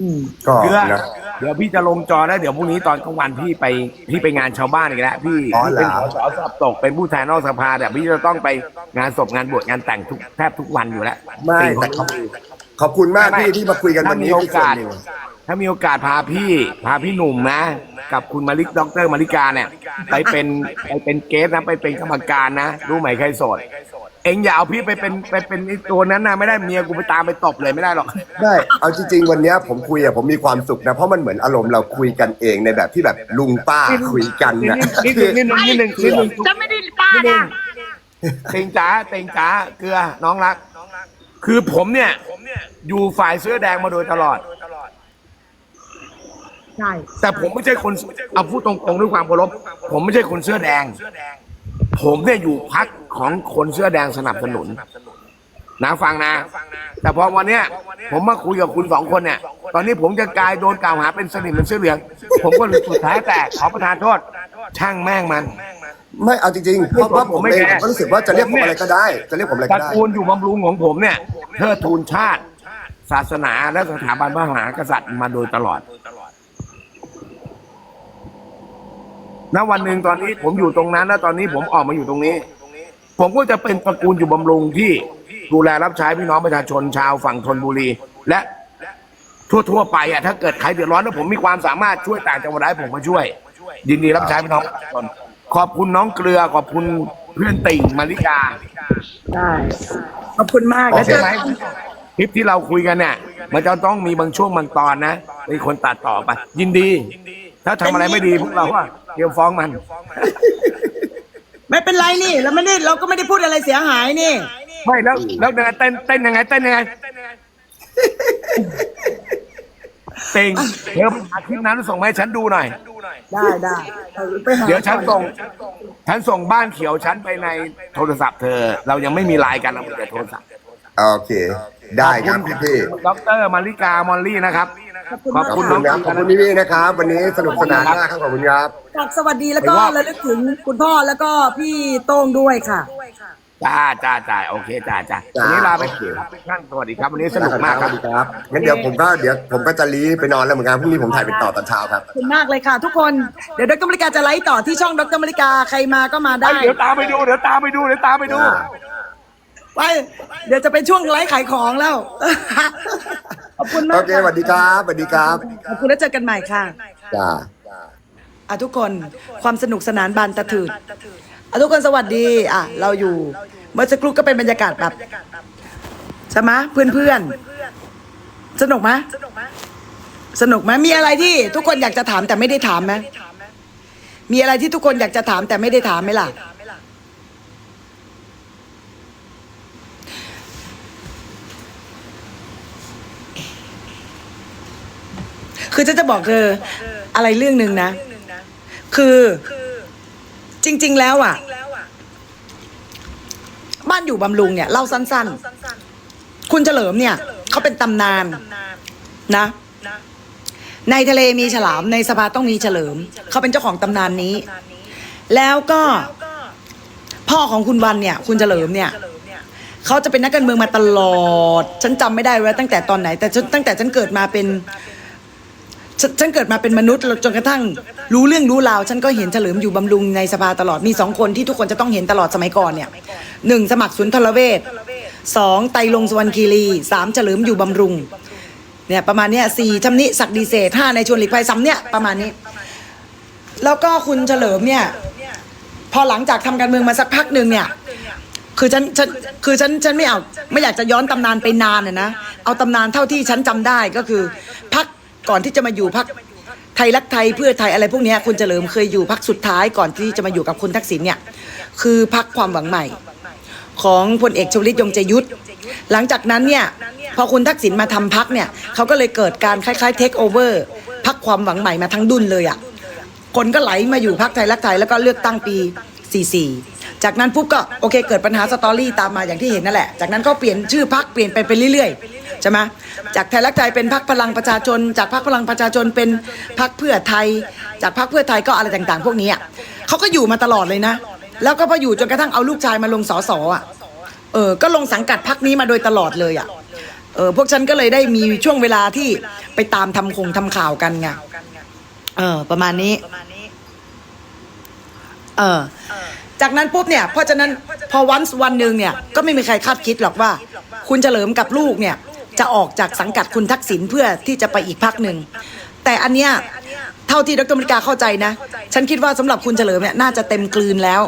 อืมก็เกลือนะเดี๋ยวพี่จะลงจอแล้วเดี๋ยวพรุ่งนี้ตอนกลางวันพี่ไปพี่ไปงานชาวบ้านอีกแล้วพี่อ๋อพี่เหรอ เป็นสสสอบตกเป็นผู้แทนนอกสภาแต่พี่จะต้องไปงานศพงานบวชงานแต่งทุกแทบทุกวันอยู่แล้วไม่สิ่งขแต่องขอบขอบคุณมากพี่ที่มาคุยกันถ้าวันมีนี้โอที่ส่วนกาสหนึ่งถ้ามีโอกาสพาพี่พาพี่หนุ่มนะ กับคุณมาริกดอกเตอรมาริกาเนี่ยไปเป็นไปเป็นเกสนะไปเป็นกรรมการนะรู้ไหมใครโสด เอ็งอย่าเอาพี่ไปเป็นไปเป็นไอ้ตัวนั้นนะไม่ได้เมียกูไปตามไปตบเลยไม่ได้หรอก ได้ เอาจริง ๆ วันเนี้ยผมคุยอะผมมีความสุขนะ เพราะมันเหมือนอารมณ์เราคุยกันเองในแบบที่แบบลุงป้าคุยกันนิดนะนิดนิดนิดนิดนิดนิดนิดจะไม่ได้ป้านิดนึนะงเต็งจ๋าเต็งจ๋าเกลือน้องรัก คือผมเนี่ย อยู่ฝ่ายเสื้อแดงมาโดยตลอด ใช่แต่ผมไม่ใช่คนเอาพูดตรงๆด้วยความเคารพผมไม่ใช่คนเสื้อแดง ผมเนี่ยอยู่พัก ของคนเสื้อแดงสนับสนุนนะฟังนะ แต่พอวันเนี้ย ผมมาคุยกับคุณสองคนเนี่ย ตอนนี้ผมจะกลายโดนกล่าวหาเป็นสนิมเป็นเสื้อเหลือง ผมก็เลยสุดท้ายแต่ขอประทานโทษ ช่างแม่งมัน ไม่เอาจริงๆเพราะว่าผมเองไม่แคร์ผมก็รู้สึกว่าจะเรียกผมอะไรก็ได้ จะเรียกผมอะไรตก็ระได้ กูลอยู่บำรุงของผมเนี่ยเทิดทูนชาติ ศาสนาและสถาบันพระมหากษัตริย์มาโดยตลอด ณวันหนึ่งตอนนี้ผมอยู่ตรงนั้น แล้วตอนนี้ผมออกมาอยู่ตรงนี้ ผมก็จะเป็นตระกูลอยู่บำรุงที่ดูแลรับใช้พี่น้องประชาชนชาวฝั่งธนบุรี และทั่วๆไปอะถ้าเกิดใครเดือดร้อนแล้วผมมีความสามารถช่วยต่างจังหวัดได้ผมมาช่วย ยินดีรับใช้พี่น้องประชาชนขอบคุณน้องเกลือขอบคุณเพื่อนติ่งมาริกาได้ขอบคุณมากโอแล้วเคเจอไหมคลิปที่เราคุยกันเนี่ยมันจะต้องมีบางช่วงบางตอนนะมีคนตัดต่อไป ยินดี ถ้าทำอะไรไม่ดีพวกเราว่าเตรียมฟ้องมัน ไม่เป็นไรนี่เราไม่ได้เราก็ไม่ได้พูดอะไรเสียหายนี่ ไม่แล้วแล้วยังไงเต้นเต้นยังไงเต้นยังไงเต็งเดี๋ยวอาคลิปนั้นส่งมาให้ฉันดูหน่อย ได้ได้เอาไปหาเดี๋ยวฉันส่ง ฉันส่งบ้านเขียวฉันไปในโทรศัพท์เธอ เรายังไม่มีไลน์กันเรามีแต่โทรศัพท์โอเค ได้ครับพี่พี่ดอกเตอรมาริกามอลลี่นะครับ ขอบขอบคุคุณณน้องครับขอบคุณพี่พี่นะครับ วันนี้สนุกสนานมากครับขอบคุณครับฝากสวัสดีแล้วก็ระลึกถึงคุณพ่อแล้วก็พี่โต้งด้วยค่ะจ้าจ้าจ้าโอเคจ้าจ้าจ้าวันนี้ลาไปก่อนครับทุกท่านสวัสดีครับ วันนี้สนุกมากครับสวัสดีครับงั้นเดี๋ยวผมก็เดี๋ยวผมก็จะรีบไปนอนแล้วเหมือนกันพรุ่งนี้ผมถ่ายเป็นต่อตอนเช้าครับขอบคุณมากเลยค่ะ ทุกคนเดี๋ยวดรมริกาจะไลฟ์ต่อที่ช่องดรมริกาใครมาก็มาได้ เดี๋ยวตามไปดูเดี๋ยวตามไปดูเดี๋ยวตามไปดูไปเดี๋ยวจะเป็นช่วงไลฟ์ขายของแล้ว ขอบคุณมาโอกเคสวัสดีครับสวัสดีครับขอบคุณแล้วเจอกันใหม่ค่ะจ้าอะทุกคนความสนุกสนานบานตะถืดอะทุกคนสวัสดีอะเราอยู่เมื่อสักครู่ก็เป็นบรรยากาศแบบใช่ไหมเพื่อนเพื่อนๆสนุกไหมสนุกไหมมีอะไรที่ทุกคนอยากจะถามแต่ไม่ได้ถามไหมมีอะไรที่ทุกคนอยากจะถามแต่ไม่ได้ถามไหมล่ะ คือจะจะบอกเธออะไรเรื่องหนึ่งนะ คือจริง ๆ แล้วอะ บ้านอยู่บำรุงเนี่ยเล่าสั้น ๆ คุณเฉลิมเนี่ยเขาเป็นตำนานนะ ในทะเลมีฉลามในสภาต้องมีเฉลิม เขาเป็นเจ้าของตำนานนี้ แล้วก็พ่อของคุณวันเนี่ย คุณเฉลิมเนี่ยเขาจะเป็นนักการเมืองมาตลอด ฉันจำไม่ได้ว่าตั้งแต่ตอนไหน แต่ฉันตั้งแต่ฉันเกิดมาเป็น ฉันฉันเกิดมาเป็นมนุษย์จนกระทั่ง รู้เรื่องรู้ราว ฉันก็เห็นเฉลิมอยู่บำรุงในสภาตลอดมีสองคนที่ทุกคนจะต้องเห็นตลอดสมัยก่อนเนี่ยหนึ่งสมัครสุนทรเวชสองไตรลงสวรรคีรีสามเฉลิมอยู่บำรุงเนี่ยประมาณเนี้ยสี่ชำนิศักดีเศษห้าในชวนหลีกภัยซ้ำเนี่ยประมาณนี้ แล้วก็คุณเฉลิมเนี่ยพอหลังจากทำการเมืองมาสักพักหนึ่งเนี่ยคือฉันฉันคือฉันฉันไม่เอาไม่อยากจะย้อนตำนานไปนานน่ะนะเอาตำนานเท่าที่ฉันจำได้ก็คือ ก่อนที่จะมาอยู่พักไทยรักไทยเพื่อไทยอะไรพวกนี้คุณเฉลิมเคยอยู่พักสุดท้ายก่อนที่จะมาอยู่กับคุณทักษิณเนี่ยคือพักความหวังใหม่ ของพลเอกชวลิตยงใจยุทธหลังจากนั้นเนี่ยพอคุณทักษิณมาทำพักเนี่ยเขาก็เลยเกิดการคล้ายๆเทคโอเวอร์พักความหวังใหม่มาทั้งดุนเลยอะ่ะคนก็ไหลมาอยู่พักไทยรักไทยแล้วก็เลือกตั้งปี 44 จากนั้นปุ๊บก็โอเคเกิดปัญหาสตอรี่ตามมาอย่างที่เห็นนั่นแหละ จากนั้นก็เปลี่ยนชื่อพักเปลี่ยนไปไปเรื่อยๆ ใช่ไหมจากไทยรักไทยเป็นพักพลังประชาชน จากพักพลังประชาชนเป็นพักเพื่อไทย จากพักเพื่อไทยก็อะไรต่างๆ พวกนี้อะเขาก็อยู่มาตลอดเลยนะ แล้วก็พออยู่จนกระทั่งเอาลูกชายมาลงสอสอะเออก็ลงสังกัดพักนี้มาโดยตลอดเลยอะเออพวกฉันก็เลยได้มีช่วงเวลาที่ไปตามทำคงทำข่าวกันไงเออ ประมาณนี้ เออ จากนั้นปุ๊บเนี่ย เพราะฉะนั้นพอวันวันหนึ่งเนี่ย ก็ไม่มีใครคาดคิดหรอกว่า คุณเฉลิมกับลูกเนี่ย จะออกจากสังกัดคุณทักษิณเพื่อที่จะไปอีกพักหนึ่ง แต่อันเนี้ยเท่าที่ดรมริกาเข้าใจนะ ฉันคิดว่าสำหรับคุณเฉลิมเนี่ยน่าจะเต็มกลืนแล้ว